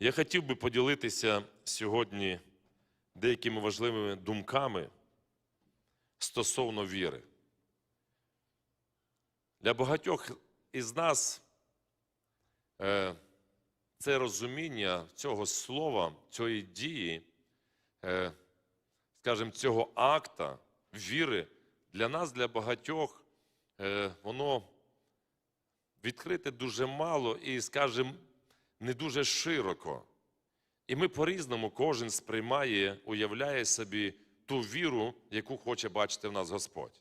Я хотів би поділитися сьогодні деякими важливими думками стосовно віри. Для багатьох із нас е, це розуміння цього слова, цієї дії, е, скажімо, цього акта віри для нас, для багатьох, е, воно відкрите дуже мало і, скажімо, не дуже широко. І ми по-різному кожен сприймає, уявляє собі ту віру, яку хоче бачити в нас Господь.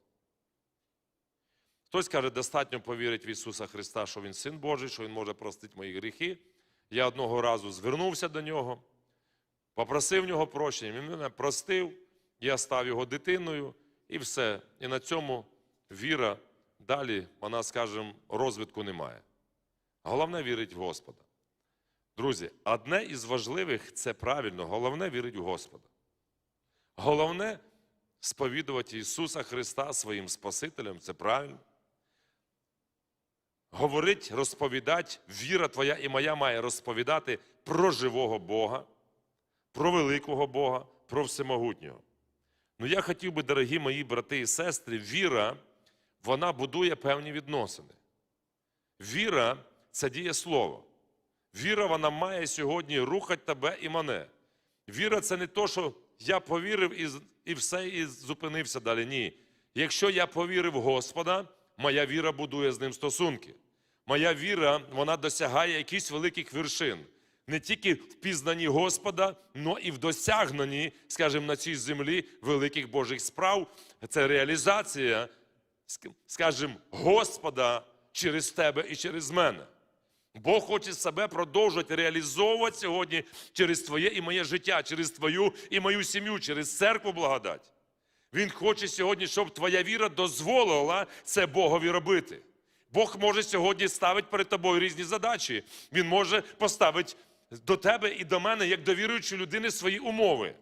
Хтось каже, достатньо повірити в Ісуса Христа, що Він Син Божий, що Він може простити мої гріхи. Я одного разу звернувся до нього, попросив в нього прощення, він мене простив, я став його дитиною і все. І на цьому віра далі, вона, скажімо, розвитку немає. Головне вірить в Господа. Друзі, одне із важливих це правильно, головне вірить в Господа. Головне сповідувати Ісуса Христа своїм Спасителем, це правильно. Говорить, розповідати, віра твоя і моя має розповідати про живого Бога, про великого Бога, про всемогутнього. Ну я хотів би, дорогі мої брати і сестри, віра, вона будує певні відносини. Віра це діє слово. Віра, вона має сьогодні рухати тебе і мене. Віра це не то, що я повірив і, і все, і зупинився далі. Ні. Якщо я повірив Господа, моя віра будує з ним стосунки. Моя віра, вона досягає якихось великих вершин. Не тільки в пізнанні Господа, але і в досягненні, скажімо, на цій землі великих Божих справ. Це реалізація, скажімо, Господа через тебе і через мене. Бог хоче себе продовжувати реалізовувати сьогодні через твоє і моє життя, через твою і мою сім'ю, через церкву благодать. Він хоче сьогодні, щоб твоя віра дозволила це Богові робити. Бог може сьогодні ставити перед тобою різні задачі. Він може поставити до тебе і до мене, як до віруючої людини, свої умови.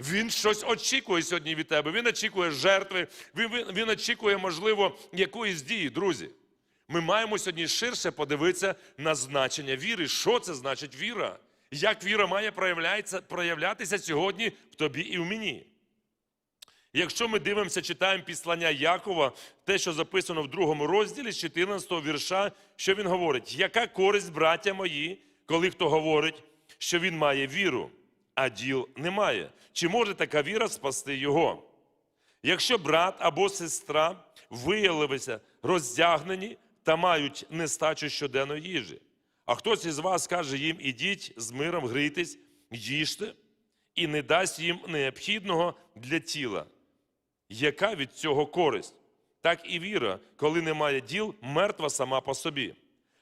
Він щось очікує сьогодні від тебе. Він очікує жертви, він, він, він очікує, можливо, якоїсь дії, друзі. Ми маємо сьогодні ширше подивитися на значення віри. Що це значить віра? Як віра має проявлятися сьогодні в тобі і в мені? Якщо ми дивимося, читаємо післання Якова, те, що записано в другому розділі з 14 го вірша, що він говорить: яка користь, браття мої, коли хто говорить, що він має віру, а діл немає? Чи може така віра спасти його? Якщо брат або сестра виявилися роздягнені та мають нестачу щоденної їжі, а хтось із вас каже їм: ідіть з миром грійтесь, їжте, і не дасть їм необхідного для тіла. Яка від цього користь? Так і віра, коли немає діл, мертва сама по собі.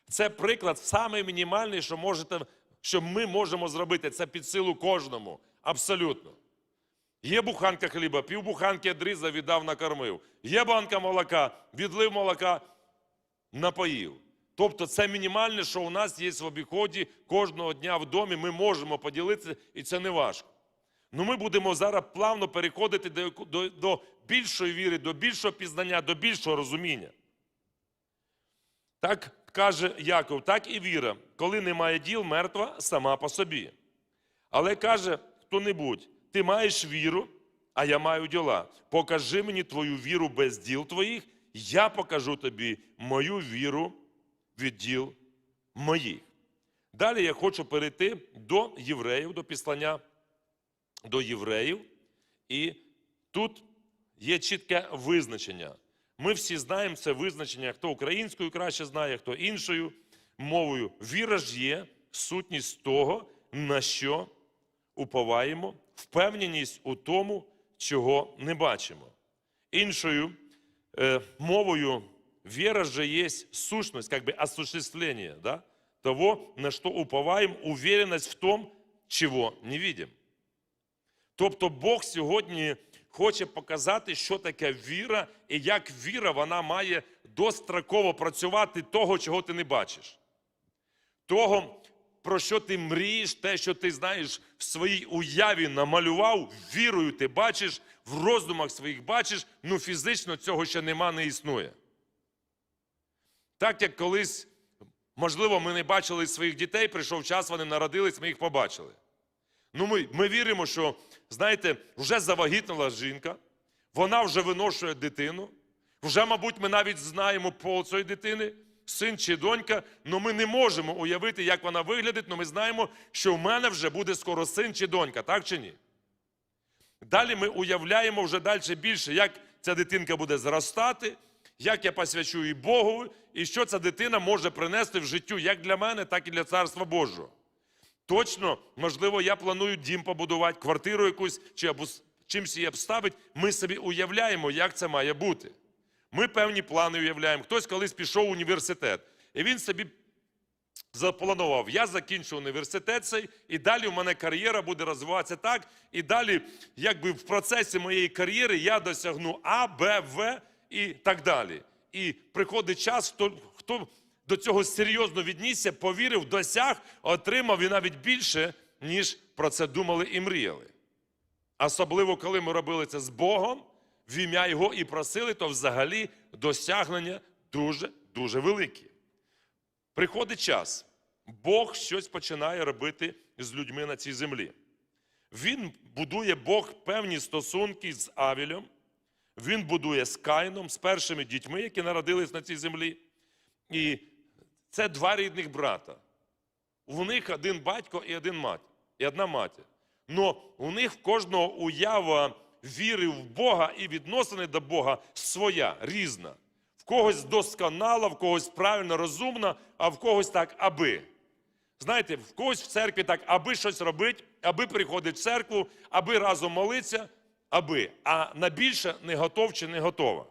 Це приклад самий мінімальний, що можете, що ми можемо зробити. Це під силу кожному. Абсолютно. Є буханка хліба, півбуханки дріза віддав, накормив. Є банка молока, відлив молока, напоїв. Тобто це мінімальне, що у нас є в обіході кожного дня в домі. Ми можемо поділитися, і це не важко. Ну ми будемо зараз плавно переходити до, до, до більшої віри, до більшого пізнання, до більшого розуміння. Так каже Яков, так і віра, коли немає діл, мертва сама по собі. Але каже хто-небудь, ти маєш віру, а я маю діла. Покажи мені твою віру без діл твоїх, я покажу тобі мою віру від діл моїх. Далі я хочу перейти до євреїв, до післання до євреїв, і тут є чітке визначення. Ми всі знаємо це визначення, хто українською краще знає, хто іншою мовою. Віра ж є сутність того, на що уповаємо, впевненість у тому, чого не бачимо. Іншою мовою вера же є сущность, как бы осуществление да, того, на що уповаем, уверенность в том, чого не видим. Тобто Бог сьогодні хоче показати, що таке віра, і як віра вона має достроково працювати того, чого ти не бачиш. Того, про що ти мрієш, те, що ти знаєш в своїй уяві намалював, вірою ти бачиш, в роздумах своїх бачиш, ну фізично цього ще нема, не існує. Так як колись Можливо, ми не бачили своїх дітей, прийшов час, вони народились, ми їх побачили. Ну, ми, ми віримо, що, знаєте, вже завагітніла жінка, вона вже виношує дитину. Вже, мабуть, ми навіть знаємо пол цієї дитини, син чи донька, але ми не можемо уявити, як вона виглядить, але ми знаємо, що в мене вже буде скоро син чи донька, так чи ні? Далі ми уявляємо вже далі більше, як ця дитинка буде зростати, як я посвячу її Богу, і що ця дитина може принести в життю як для мене, так і для Царства Божого. Точно, можливо, я планую дім побудувати, квартиру якусь чи чимсь її обставити. Ми собі уявляємо, як це має бути. Ми певні плани уявляємо. Хтось колись пішов в університет, і він собі запланував, я закінчу університет цей, і далі в мене кар'єра буде розвиватися так. І далі, якби в процесі моєї кар'єри я досягну А, Б, В і так далі. І приходить час, хто, хто до цього серйозно віднісся, повірив, досяг, отримав і навіть більше, ніж про це думали і мріяли. Особливо, коли ми робили це з Богом, в ім'я Його і просили, то взагалі досягнення дуже-дуже великі. Приходить час, Бог щось починає робити з людьми на цій землі. Він будує Бог певні стосунки з Авілем, він будує з Каїном, з першими дітьми, які народились на цій землі. І це два рідних брата. У них один батько і один мать, і одна матір. Но у них в кожного уява віри в Бога і відносини до Бога своя, різна. В когось досконала, в когось правильно, розумна, а в когось так аби. Знаєте, в когось в церкві так, аби щось робити, аби приходить в церкву, аби разом молитися, аби. А на більше не готов чи не готова.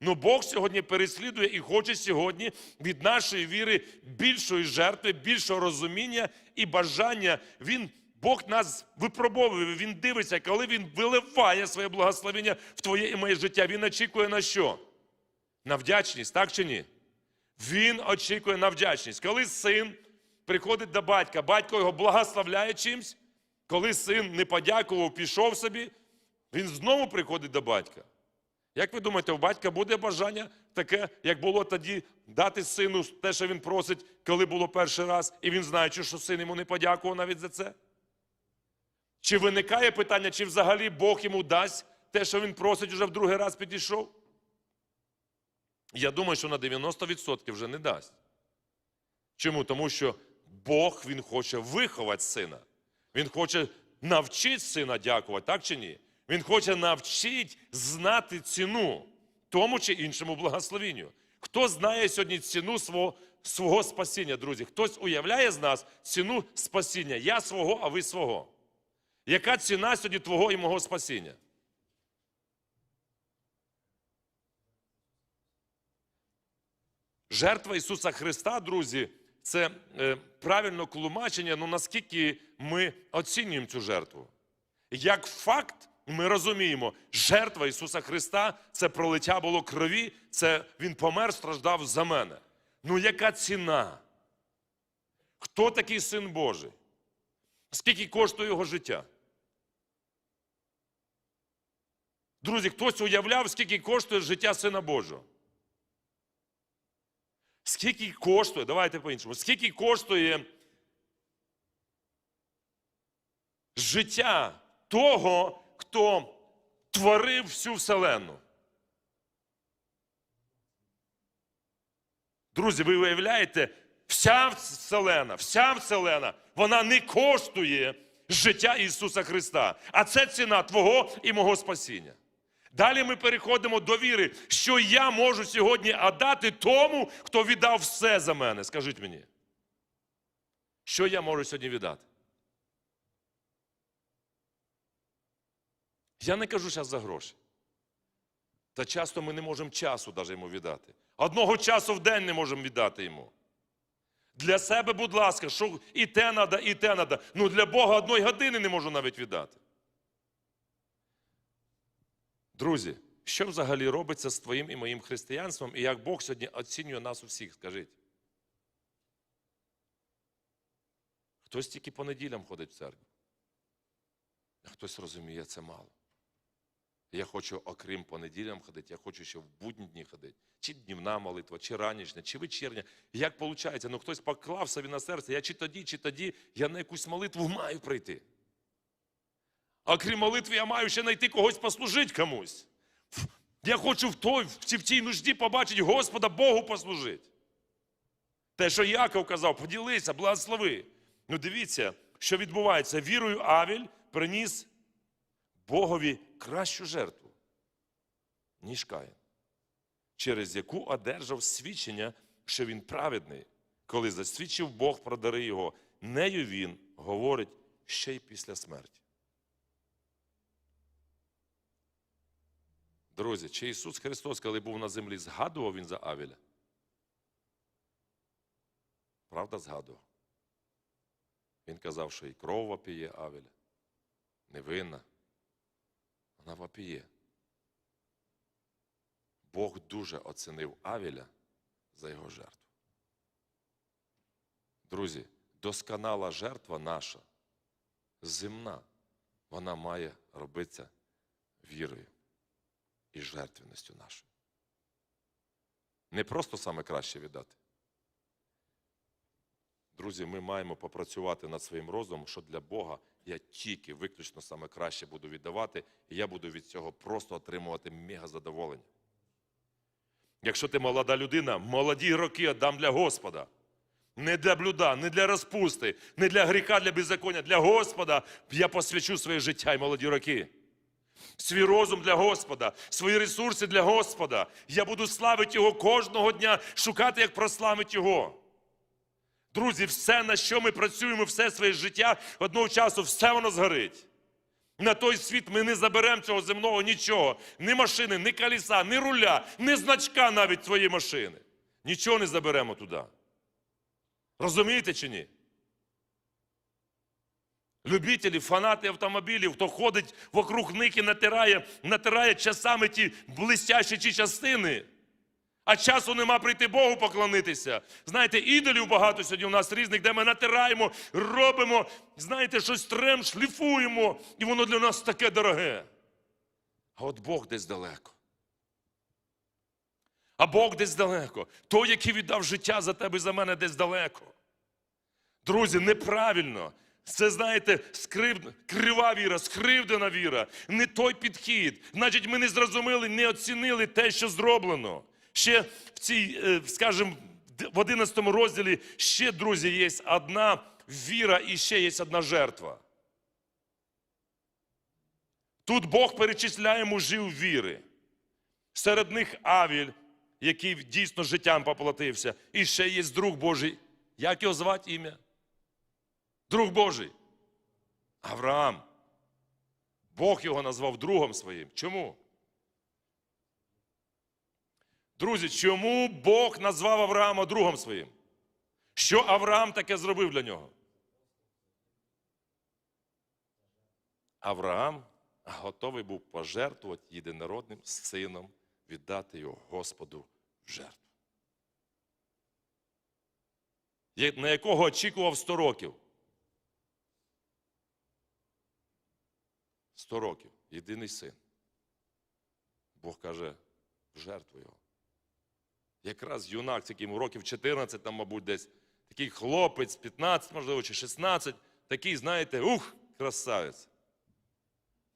Ну Бог сьогодні переслідує і хоче сьогодні від нашої віри більшої жертви, більшого розуміння і бажання. Він, Бог нас випробовує, Він дивиться, коли Він виливає своє благословення в твоє і моє життя. Він очікує на що? На вдячність, так чи ні? Він очікує на вдячність. Коли син приходить до батька, батько його благословляє чимсь, коли син не подякував, пішов собі, він знову приходить до батька. Як ви думаєте, у батька буде бажання таке, як було тоді, дати сину те, що він просить, коли було перший раз, і він знає, що син йому не подякував навіть за це? Чи виникає питання, чи взагалі Бог йому дасть те, що він просить, вже в другий раз підійшов? Я думаю, що на 90% вже не дасть. Чому? Тому що Бог Він хоче виховати сина. Він хоче навчити сина дякувати, так чи ні? Він хоче навчити знати ціну тому чи іншому благословенню. Хто знає сьогодні ціну свого, свого спасіння, друзі? Хтось уявляє з нас ціну спасіння. Я свого, а ви свого. Яка ціна сьогодні твого і мого спасіння? Жертва Ісуса Христа, друзі, це е, правильно тлумачення, ну наскільки ми оцінюємо цю жертву. Як факт, ми розуміємо, жертва Ісуса Христа це пролиття було крові, це Він помер, страждав за мене. Ну яка ціна? Хто такий син Божий? Скільки коштує його життя? Друзі, хтось уявляв, скільки коштує життя Сина Божого? Скільки коштує, давайте по-іншому, скільки коштує життя того, хто творив всю вселенну? Друзі, ви уявляєте, вся вселена, вся вселена, вона не коштує життя Ісуса Христа. А це ціна Твого і мого спасіння. Далі ми переходимо до віри, що я можу сьогодні отдати тому, хто віддав все за мене. Скажіть мені. Що я можу сьогодні віддати? Я не кажу зараз за гроші. Та часто ми не можемо часу навіть йому віддати. Одного часу в день не можемо віддати йому. Для себе, будь ласка, що і те треба, і те треба. Ну для Бога одної години не можу навіть віддати. Друзі, що взагалі робиться з твоїм і моїм християнством, і як Бог сьогодні оцінює нас усіх, скажіть? Хтось тільки по неділям ходить в церкву, а хтось розуміє, це мало. Я хочу, окрім понеділям ходити, я хочу ще в будні дні ходити. Чи днівна молитва, чи ранішня, чи вечірня. Як виходить? Ну хтось поклав собі на серце, я чи тоді, чи тоді, я на якусь молитву маю прийти. А крім молитви, я маю ще знайти когось послужити комусь. Я хочу в той, в тій нужді побачити Господа Богу послужити. Те, що Яков казав, поділися, благослови. Ну дивіться, що відбувається. Вірою Авіль приніс Богові кращу жертву, ніж Каїн, через яку одержав свідчення, що він праведний, коли засвідчив Бог про дари його. Нею він говорить ще й після смерті. Друзі, чи Ісус Христос, коли був на землі, згадував Він за Авіля? Правда, згадував. Він казав, що і кров вопіє Авіля, невинна. Вона вопіє. Бог дуже оцінив Авіля за його жертву. Друзі, досконала жертва наша, земна, вона має робитися вірою і жертвенністю нашою. Не просто саме краще віддати. Друзі, ми маємо попрацювати над своїм розумом, що для Бога я тільки виключно саме краще буду віддавати, і я буду від цього просто отримувати мега задоволення. Якщо ти молода людина, молоді роки віддам для Господа. Не для блюда, не для розпусти, не для гріха, для беззаконня. Для Господа я посвячу своє життя і молоді роки. Свій розум для Господа, свої ресурси для Господа. Я буду славити Його кожного дня, шукати, як прославити Його. Друзі, все, на що ми працюємо, все своє життя, одного часу, все воно згорить. На той світ ми не заберемо цього земного нічого. Ні машини, ні коліса, ні руля, ні значка навіть своєї машини. Нічого не заберемо туди. Розумієте чи ні? Любителі, фанати автомобілів, хто ходить вокруг них і натирає, натирає часами ті блистящі ті частини. А часу нема прийти Богу поклонитися. Знаєте, ідолів багато сьогодні у нас різних, де ми натираємо, робимо, знаєте, щось трем, шліфуємо, і воно для нас таке дороге. А от Бог десь далеко. А Бог десь далеко. Той, який віддав життя за тебе і за мене, десь далеко. Друзі, неправильно. Це, знаєте, скрив... крива віра, скривдена віра, не той підхід. Значить, ми не зрозуміли, не оцінили те, що зроблено. Ще в цій, е, скажімо, в 11 розділі ще, друзі, є одна віра і ще є одна жертва. Тут Бог перечисляє мужів віри. Серед них Авіль, який дійсно життям поплатився. І ще є друг Божий. Як його звати ім'я? Друг Божий. Авраам. Бог його назвав другом своїм. Чому? Друзі, чому Бог назвав Авраама другом своїм? Що Авраам таке зробив для нього? Авраам готовий був пожертвувати єдинородним сином, віддати його Господу в жертву. На якого очікував 100 років? 100 років. Єдиний син. Бог каже, жертву його. Якраз юнак, який йому років 14, там, мабуть, десь такий хлопець, 15, можливо, чи 16, такий, знаєте, ух, красавець.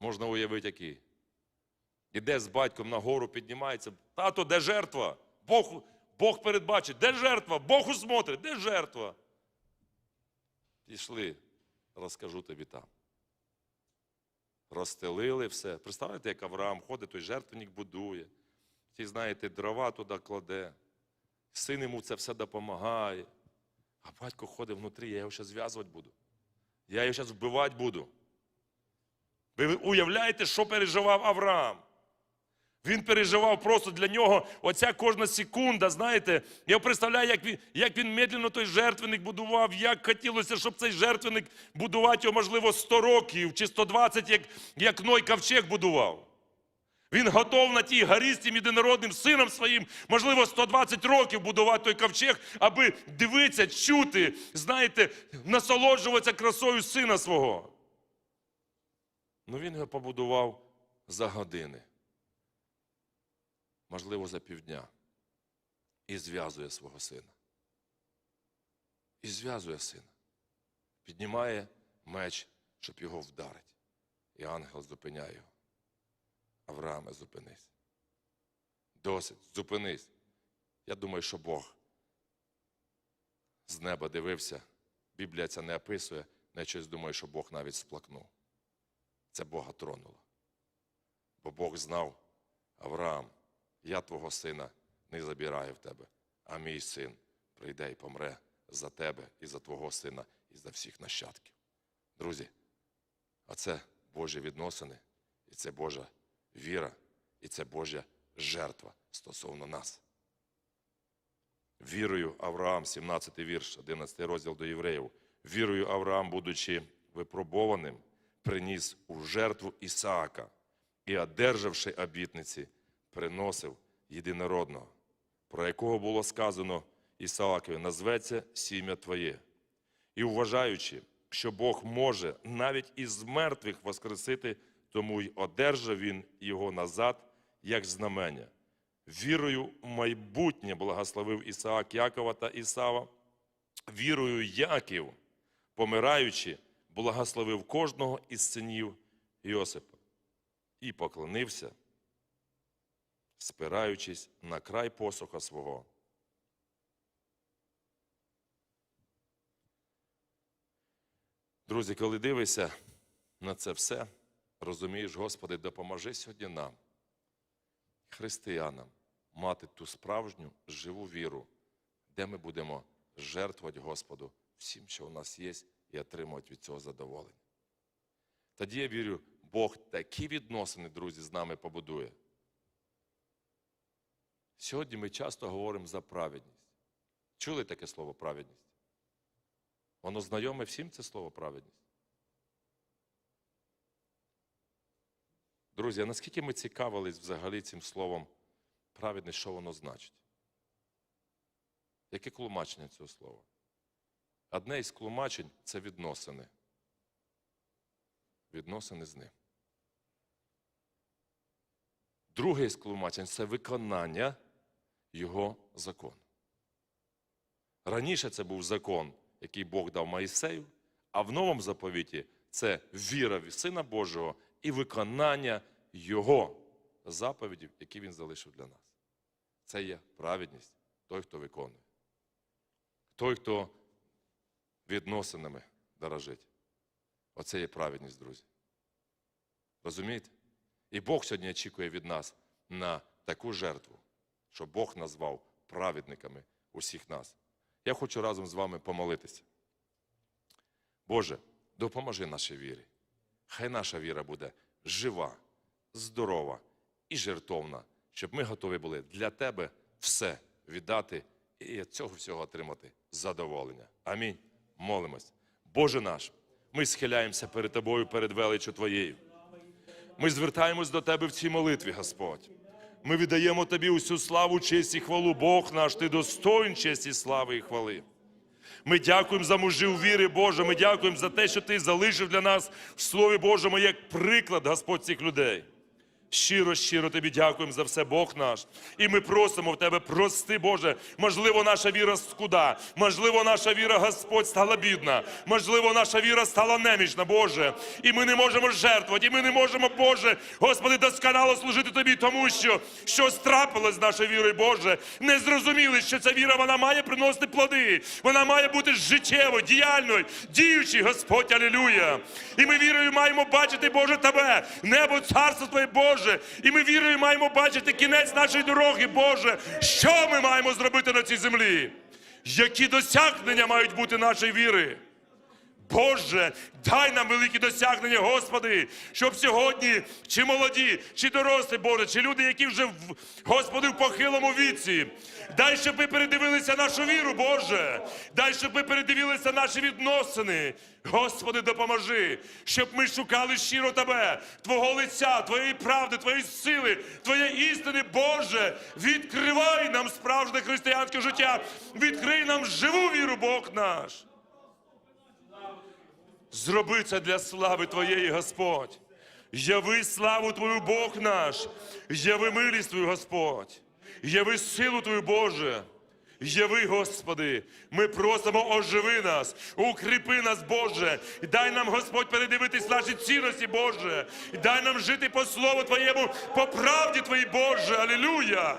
Можна уявити, який. Іде з батьком на гору, піднімається. Тато, де жертва? Бог, Бог передбачить, де жертва? Бог усмотрить, де жертва? Пішли, розкажу тобі там. Розстелили все. Представляєте, як Авраам ходить, той жертвенник будує. Ті, знаєте, дрова туди кладе. Син йому це все допомагає. А батько ходить внутрі, я його зараз зв'язувати буду. Я його зараз вбивати буду. Ви уявляєте, що переживав Авраам? Він переживав просто для нього оця кожна секунда, знаєте, я представляю, як він, як він медленно той жертвенник будував, як хотілося, щоб цей жертвенник будувати його, можливо, 100 років чи 120, як, як Ной Ковчег будував. Він готов на тій горі з тим єдинородним сином своїм, можливо, 120 років будувати той ковчег, аби дивитися, чути, знаєте, насолоджуватися красою сина свого. Ну він його побудував за години, можливо, за півдня, і зв'язує свого сина. І зв'язує сина. Піднімає меч, щоб його вдарити. І ангел зупиняє його. Аврааме, зупинись. Досить, зупинись. Я думаю, що Бог з неба дивився. Біблія це не описує, але щось думаю, що Бог навіть сплакнув. Це Бога тронуло. Бо Бог знав, Авраам, я твого сина не забираю в тебе, а мій син прийде і помре за тебе і за твого сина, і за всіх нащадків. Друзі, а це Божі відносини, і це Божа віра, і це Божа жертва стосовно нас. Вірою Авраам, 17 вірш, 11 розділ до євреїв. Вірою Авраам, будучи випробованим, приніс у жертву Ісаака і, одержавши обітниці, приносив єдинородного, про якого було сказано Ісаакові, назветься сім'я Твоє. І вважаючи, що Бог може навіть із мертвих воскресити, тому й одержав він його назад, як знамення. Вірою в майбутнє благословив Ісаак Якова та Ісава. Вірою Яків, помираючи, благословив кожного із синів Йосипа і поклонився, спираючись на край посоха свого. Друзі, коли дивишся на це все, розумієш, Господи, допоможи сьогодні нам, християнам, мати ту справжню живу віру, де ми будемо жертвувати Господу всім, що у нас є, і отримувати від цього задоволення. Тоді я вірю, Бог такі відносини, друзі, з нами побудує. Сьогодні ми часто говоримо за праведність. Чули таке слово праведність? Воно знайоме всім це слово праведність. Друзі, а наскільки ми цікавились взагалі цим словом праведність, що воно значить? Яке тлумачення цього слова? Одне із тлумачень це відносини. Відносини з ним. Друге із тлумачень це виконання його закону. Раніше це був закон, який Бог дав Моїсею, а в новому заповіті це віра в Сина Божого і виконання Його заповідів, які Він залишив для нас. Це є праведність той, хто виконує. Той, хто відносинами дорожить. Оце є праведність, друзі. Розумієте? І Бог сьогодні очікує від нас на таку жертву, що Бог назвав праведниками усіх нас. Я хочу разом з вами помолитися. Боже, допоможи нашій вірі. Хай наша віра буде жива, здорова і жертовна, щоб ми готові були для Тебе все віддати і цього всього отримати задоволення. Амінь. Молимось. Боже наш, ми схиляємося перед Тобою, перед величчю Твоєю. Ми звертаємось до Тебе в цій молитві, Господь. Ми віддаємо Тобі усю славу, честь і хвалу. Бог наш, Ти достоїн честі, слави і хвали. Ми дякуємо за мужів віри, Боже. Ми дякуємо за те, що Ти залишив для нас в Слові Божому як приклад, Господь, цих людей. Щиро, щиро тобі дякуємо за все, Бог наш. І ми просимо в тебе, прости, Боже. Можливо, наша віра скуда, можливо, наша віра, Господь, стала бідна, можливо, наша віра стала немічна, Боже. І ми не можемо жертвувати, і ми не можемо, Боже, Господи, досконало служити Тобі, тому що щось трапилось з нашою вірою, Боже. Не зрозуміли, що ця віра вона має приносити плоди, вона має бути життєвою, діяльною, діючою, Господь, алілюя. І ми вірою маємо бачити, Боже, Тебе, небо, царство Твоє, Боже. І ми вірою маємо бачити кінець нашої дороги, Боже. Що ми маємо зробити на цій землі? Які досягнення мають бути нашої віри? Боже, дай нам великі досягнення, Господи, щоб сьогодні, чи молоді, чи дорослі, Боже, чи люди, які вже в Господи в похилому віці. Дай, щоб ми передивилися нашу віру, Боже. Дай, щоб ми передивилися наші відносини. Господи, допоможи, щоб ми шукали щиро Тебе, Твого лиця, Твоєї правди, Твоєї сили, Твоєї істини, Боже. Відкривай нам справжнє християнське життя. Відкрий нам живу віру, Бог наш. Зроби це для слави Твоєї, Господь. Яви славу Твою, Бог наш, яви милість Твою, Господь, яви силу Твою, Боже. Яви, Господи, ми просимо, оживи нас, укріпи нас, Боже, дай нам, Господь, передивитись наші цінності, Боже, дай нам жити по слову Твоєму, по правді Твоїй, Боже, алілюя.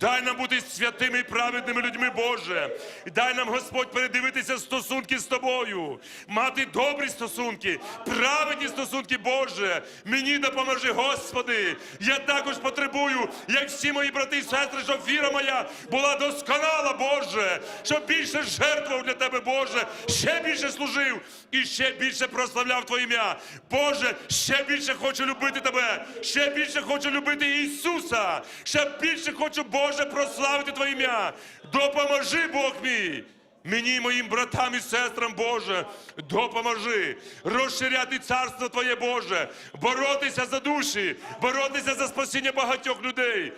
Дай нам бути святими і праведними людьми, Боже. Дай нам, Господь, передивитися стосунки з тобою, мати добрі стосунки, праведні стосунки, Боже. Мені допоможи, Господи. Я також потребую, як всі мої брати і сестри, щоб віра моя була досконала, Боже, щоб більше жертвував для Тебе, Боже, ще більше служив і ще більше прославляв Твоє ім'я. Боже, ще більше хочу любити Тебе, ще більше хочу любити Ісуса, ще більше хочу, Боже, прославити Твоє ім'я. Допоможи, Бог мій. Мені моїм братам і сестрам, Боже, допоможи розширяти царство Твоє, Боже, боротися за душі, боротися за спасіння багатьох людей.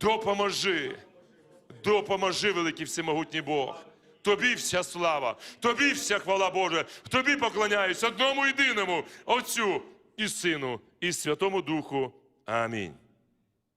Допоможи, допоможи, великий всемогутній Бог. Тобі вся слава, тобі вся хвала Боже, тобі поклоняюсь одному єдиному Отцю і Сину, і Святому Духу. Амінь.